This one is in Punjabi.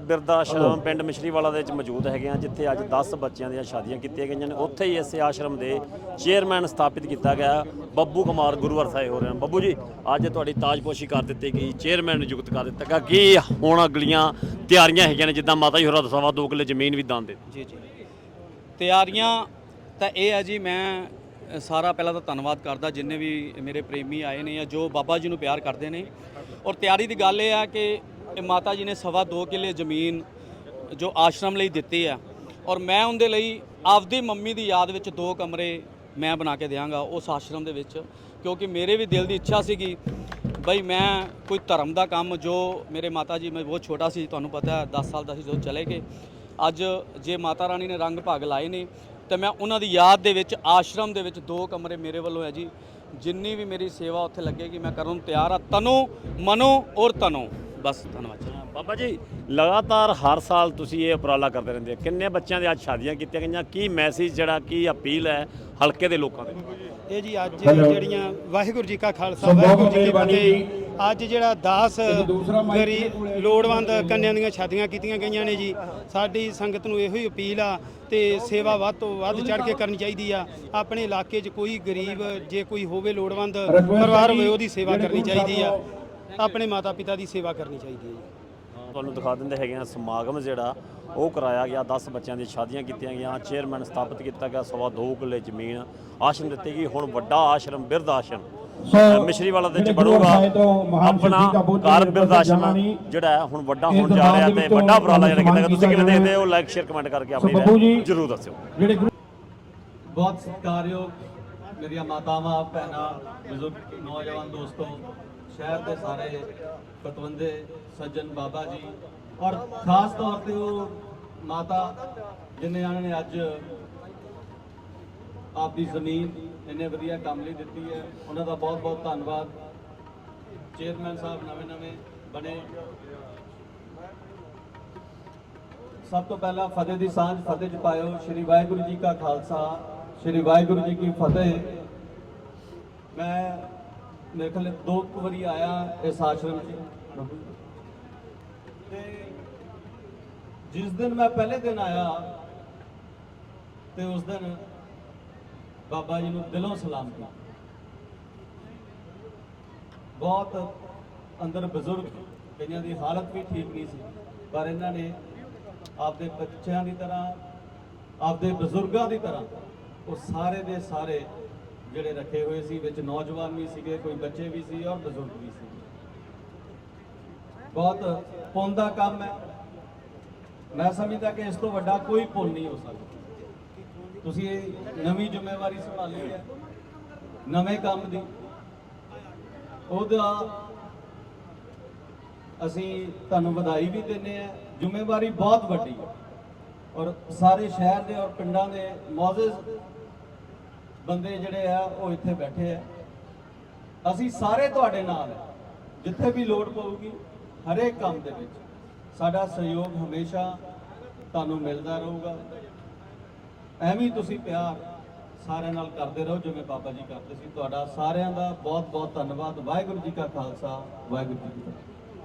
ਬਿਰਦਾ ਆਸ਼ਰਮ ਪਿੰਡ ਮਿਸ਼ਰੀਵਾਲਾ ਦੇ ਵਿੱਚ ਮੌਜੂਦ ਹੈਗੇ ਆ, ਜਿੱਥੇ ਅੱਜ 10 ਬੱਚਿਆਂ ਦੀਆਂ ਸ਼ਾਦੀਆਂ ਕੀਤੀਆਂ ਗਈਆਂ ਨੇ। ਉੱਥੇ ਹੀ ਇਸੇ ਆਸ਼ਰਮ ਦੇ ਚੇਅਰਮੈਨ ਸਥਾਪਿਤ ਕੀਤਾ ਗਿਆ। ਬੱਬੂ ਕੁਮਾਰ ਗੁਰੂਵਰ ਸਾਹਿਬ ਹੋ ਰਹੇ ਹਨ ਬੱਬੂ ਜੀ, ਅੱਜ ਤੁਹਾਡੀ ਤਾਜਪੋਸ਼ੀ ਕਰ ਦਿੱਤੀ ਗਈ, ਚੇਅਰਮੈਨ ਨਿਯੁਕਤ ਕਰ ਦਿੱਤਾ ਗਿਆ। ਕੀ ਹੁਣ ਅਗਲੀਆਂ ਤਿਆਰੀਆਂ ਹੈਗੀਆਂ ਨੇ, ਜਿੱਦਾਂ ਮਾਤਾ ਜੀ ਹੋਰਾਂ ਦਾ ਸਵਾ ਦੋ ਕਿੱਲੇ ਜ਼ਮੀਨ ਵੀ ਦਾਨ ਦੇ ਜੀ ਜੀ। ਤਿਆਰੀਆਂ ਤਾਂ ਇਹ ਹੈ ਜੀ, ਮੈਂ ਸਾਰਾ ਪਹਿਲਾਂ ਤਾਂ ਧੰਨਵਾਦ ਕਰਦਾ ਜਿੰਨੇ ਵੀ ਮੇਰੇ ਪ੍ਰੇਮੀ ਆਏ ਨੇ ਜਾਂ ਜੋ ਬਾਬਾ ਜੀ ਨੂੰ ਪਿਆਰ ਕਰਦੇ ਨੇ। ਔਰ ਤਿਆਰੀ ਦੀ ਗੱਲ ਇਹ ਆ ਕਿ ਇਹ ਮਾਤਾ ਜੀ ਨੇ ਸਵਾ ਦੋ ਕਿੱਲੇ ਜ਼ਮੀਨ ਜੋ ਆਸ਼ਰਮ ਲਈ ਦਿੱਤੀ ਆ। ਔਰ ਮੈਂ ਉਹਦੇ ਲਈ ਆਪਦੀ ਮੰਮੀ ਦੀ ਯਾਦ ਵਿੱਚ ਦੋ ਕਮਰੇ ਮੈਂ ਬਣਾ ਕੇ ਦਿਆਂਗਾ ਉਸ ਆਸ਼ਰਮ ਦੇ ਵਿੱਚ। ਕਿਉਂਕਿ ਮੇਰੇ ਵੀ ਦਿਲ ਦੀ ਇੱਛਾ ਸੀਗੀ, ਬਈ ਮੈਂ ਕੋਈ ਧਰਮ ਦਾ ਕੰਮ ਜੋ ਮੇਰੇ ਮਾਤਾ ਜੀ, ਮੈਂ ਬਹੁਤ ਛੋਟਾ ਸੀ, ਤੁਹਾਨੂੰ ਪਤਾ ਹੈ 10 ਸਾਲ ਦਾ ਸੀ, ਜਦੋਂ ਚਲੇ ਗਏ। ਅੱਜ ਜੇ ਮਾਤਾ ਰਾਣੀ ਨੇ ਰੰਗ ਭਾਗ ਲਾਏ ਨੇ, ਤੇ ਮੈਂ ਉਹਨਾਂ ਦੀ ਯਾਦ ਦੇ ਵਿੱਚ ਆਸ਼ਰਮ ਦੇ ਵਿੱਚ ਦੋ ਕਮਰੇ ਮੇਰੇ ਵੱਲੋਂ ਹੈ ਜੀ। ਜਿੰਨੀ ਵੀ ਮੇਰੀ ਸੇਵਾ ਉੱਥੇ ਲੱਗੇਗੀ, ਮੈਂ ਕਰਨ ਨੂੰ ਤਿਆਰ ਆ ਤਨੋ, ਮਨੋ ਔਰ ਤਨੋ। ਬਸ ਧੰਨਵਾਦ ਜੀ। ਬਾਬਾ ਜੀ ਲਗਾਤਾਰ ਹਰ ਸਾਲ ਤੁਸੀਂ ਇਹ ਉਪਰਾਲਾ ਕਰਦੇ ਰਹਿੰਦੇ ਹੋ। ਕਿੰਨੇ ਬੱਚਿਆਂ ਦੇ ਅੱਜ ਸ਼ਾਦੀਆਂ ਕੀਤੀਆਂ ਗਈਆਂ? ਕੀ ਮੈਸੇਜ ਜਿਹੜਾ ਕੀ ਅਪੀਲ ਹੈ ਹਲਕੇ ਦੇ ਲੋਕਾਂ ਦੇ? ਇਹ ਜੀ ਅੱਜ ਜਿਹੜੀਆਂ ਵਾਹਿਗੁਰੂ ਜੀ ਕਾ ਖਾਲਸਾ ਵਾਹਿਗੁਰੂ ਜੀ ਕੀ ਫਤਿਹ ਅੱਜ ਜਿਹੜਾ 10 ਗਰੀ ਲੋੜਵੰਦ ਕੰਨਿਆਂ ਦੀਆਂ ਸ਼ਾਦੀਆਂ ਕੀਤੀਆਂ ਗਈਆਂ ਨੇ ਜੀ। ਸਾਡੀ ਸੰਗਤ ਨੂੰ ਇਹੋ ਹੀ ਅਪੀਲ ਆ ਤੇ ਸੇਵਾ ਵੱਧ ਤੋਂ ਵੱਧ ਚੜ ਕੇ ਕਰਨੀ ਚਾਹੀਦੀ ਆ। ਆਪਣੇ ਇਲਾਕੇ 'ਚ ਕੋਈ ਗਰੀਬ ਜੇ ਕੋਈ ਹੋਵੇ ਲੋੜਵੰਦ ਪਰਿਵਾਰ ਹੋਵੇ ਉਹਦੀ ਸੇਵਾ ਕਰਨੀ ਚਾਹੀਦੀ ਆ। ਆਪਣੇ ਮਾਤਾ ਪਿਤਾ ਦੀ ਸੇਵਾ ਕਰਨੀ ਚਾਹੀਦੀ ਹੈ ਜੀ। ਤੁਹਾਨੂੰ ਦਿਖਾ ਦਿੰਦੇ ਹੈਗੇ ਆ ਸਮਾਗਮ ਜਿਹੜਾ ਉਹ ਕਰਾਇਆ ਗਿਆ 10 ਬੱਚਿਆਂ ਦੀਆਂ ਸ਼ਾਦੀਆਂ ਕੀਤੀਆਂ ਗਈਆਂ ਚੇਅਰਮੈਨ ਸਥਾਪਿਤ ਕੀਤਾ ਗਿਆ ਸਵਾ ਦੋ ਕਿੱਲੇ ਜ਼ਮੀਨ ਆਸ਼ਰਮ ਦਿੱਤੀ ਗਈ ਹੁਣ ਵੱਡਾ ਆਸ਼ਰਮ ਬਿਰਧ ਆਸ਼ਰਮ। ਅ, ਮਿਸ਼ਰੀਵਾਲਾ ਦੇ ਵਿੱਚ ਬਣੂਗਾ ਆਪਣਾ ਘਰ ਬਿਰਧ ਆਸ਼ਰਮ ਜਿਹੜਾ ਹੁਣ ਵੱਡਾ ਹੋਣ ਜਾ ਰਿਹਾ ਤੇ ਵੱਡਾ ਉਪਰਾਲਾ ਜਿਹੜਾ ਕੀਤਾ ਤੁਸੀਂ ਕਿਵੇਂ ਦੇਖਦੇ ਹੋ ਲਾਈਕ ਸ਼ੇਅਰ ਕਮੈਂਟ ਕਰਕੇ ਆਪਣੀ ਜ਼ਰੂਰ ਦੱਸਿਓ। ਬਹੁਤ ਸਤਿਕਾਰਯੋਗ ਮੇਰੀਆਂ ਮਾਤਾਵਾਂ ਭੈਣਾਂ ਬਜ਼ੁਰਗ ਨੌਜਵਾਨ ਦੋਸਤੋ ਸ਼ਹਿਰ ਦੇ ਸਾਰੇ ਪਤਵੰਦੇ ਸੱਜਣ ਬਾਬਾ ਜੀ ਔਰ ਖਾਸ ਤੌਰ ਤੇ ਉਹ ਮਾਤਾ ਜਿਨ੍ਹਾਂ ਨੇ ਅੱਜ ਆਪਦੀ ਜ਼ਮੀਨ ਇੰਨੇ ਵਧੀਆ ਕੰਮ ਲਈ ਦਿੱਤੀ ਹੈ, ਉਹਨਾਂ ਦਾ ਬਹੁਤ ਬਹੁਤ ਧੰਨਵਾਦ। ਚੇਅਰਮੈਨ ਸਾਹਿਬ ਨਵੇਂ ਨਵੇਂ ਬਣੇ। ਸਭ ਤੋਂ ਪਹਿਲਾਂ ਫਤਿਹ ਦੀ ਸਾਂਝ ਫਤਿਹ ਚ ਪਾਇਓ। ਸ਼੍ਰੀ ਵਾਹਿਗੁਰੂ ਜੀ ਕਾ ਖਾਲਸਾ, ਸ਼੍ਰੀ ਵਾਹਿਗੁਰੂ ਜੀ ਕੀ ਫਤਿਹ। ਮੈਂ ਮੇਰੇ ਖਿਆਲ ਦੋ ਕੁ ਵਾਰੀ ਆਇਆ ਇਸ ਆਸ਼ਰਮ 'ਚ। ਤੇ ਜਿਸ ਦਿਨ ਮੈਂ ਪਹਿਲੇ ਦਿਨ ਆਇਆ, ਤੇ ਉਸ ਦਿਨ ਬਾਬਾ ਜੀ ਨੂੰ ਦਿਲੋਂ ਸਲਾਮ ਕੀਤਾ। ਬਹੁਤ ਅੰਦਰ ਬਜ਼ੁਰਗ ਕਈਆਂ ਦੀ ਹਾਲਤ ਵੀ ਠੀਕ ਨਹੀਂ ਸੀ, ਪਰ ਇਹਨਾਂ ਨੇ ਆਪਦੇ ਬੱਚਿਆਂ ਦੀ ਤਰ੍ਹਾਂ, ਆਪਦੇ ਬਜ਼ੁਰਗਾਂ ਦੀ ਤਰ੍ਹਾਂ ਉਹ ਸਾਰੇ ਦੇ ਸਾਰੇ ਜਿਹੜੇ ਰੱਖੇ ਹੋਏ ਸੀ, ਵਿੱਚ ਨੌਜਵਾਨ ਵੀ ਸੀਗੇ, ਕੋਈ ਬੱਚੇ ਵੀ ਸੀ ਔਰ ਬਜ਼ੁਰਗ ਵੀ ਸੀ। ਬਹੁਤ ਪੁੰਨ ਦਾ ਕੰਮ ਹੈ। ਮੈਂ ਸਮਝਦਾ ਕਿ ਇਸ ਤੋਂ ਵੱਡਾ ਕੋਈ ਪੁੰਨ ਨਹੀਂ ਹੋ ਸਕਦਾ। ਤੁਸੀਂ ਇਹ ਨਵੀਂ ਜ਼ਿੰਮੇਵਾਰੀ ਸੰਭਾਲੀ ਹੈ, ਨਵੇਂ ਕੰਮ ਦੀ। ਉਹਦਾ ਅਸੀਂ ਤੁਹਾਨੂੰ ਵਧਾਈ ਵੀ ਦਿੰਦੇ ਆ ਜ਼ਿੰਮੇਵਾਰੀ ਬਹੁਤ ਵੱਡੀ ਹੈ। ਔਰ ਸਾਰੇ ਸ਼ਹਿਰ ਦੇ ਔਰ ਪਿੰਡਾਂ ਦੇ ਮੌਜਜ਼ ਬੰਦੇ ਜਿਹੜੇ ਆ, ਉਹ ਇੱਥੇ ਬੈਠੇ ਆ। ਅਸੀਂ ਸਾਰੇ ਤੁਹਾਡੇ ਨਾਲ ਜਿੱਥੇ ਵੀ ਲੋੜ ਪਊਗੀ, ਹਰੇਕ ਕੰਮ ਦੇ ਵਿੱਚ। ਸਾਡਾ ਸਹਿਯੋਗ ਹਮੇਸ਼ਾ ਤੁਹਾਨੂੰ ਮਿਲਦਾ ਰਹੂਗਾ। ਐਵੇਂ ਤੁਸੀਂ ਪਿਆਰ ਸਾਰਿਆਂ ਨਾਲ ਕਰਦੇ ਰਹੋ, ਜਿਵੇਂ ਬਾਬਾ ਜੀ ਕਰਦੇ ਸੀ। ਤੁਹਾਡਾ ਸਾਰਿਆਂ ਦਾ ਬਹੁਤ ਬਹੁਤ ਧੰਨਵਾਦ। ਵਾਹਿਗੁਰੂ ਜੀ ਕਾ ਖਾਲਸਾ, ਵਾਹਿਗੁਰੂ ਜੀ ਕੀ ਫਤਿਹ।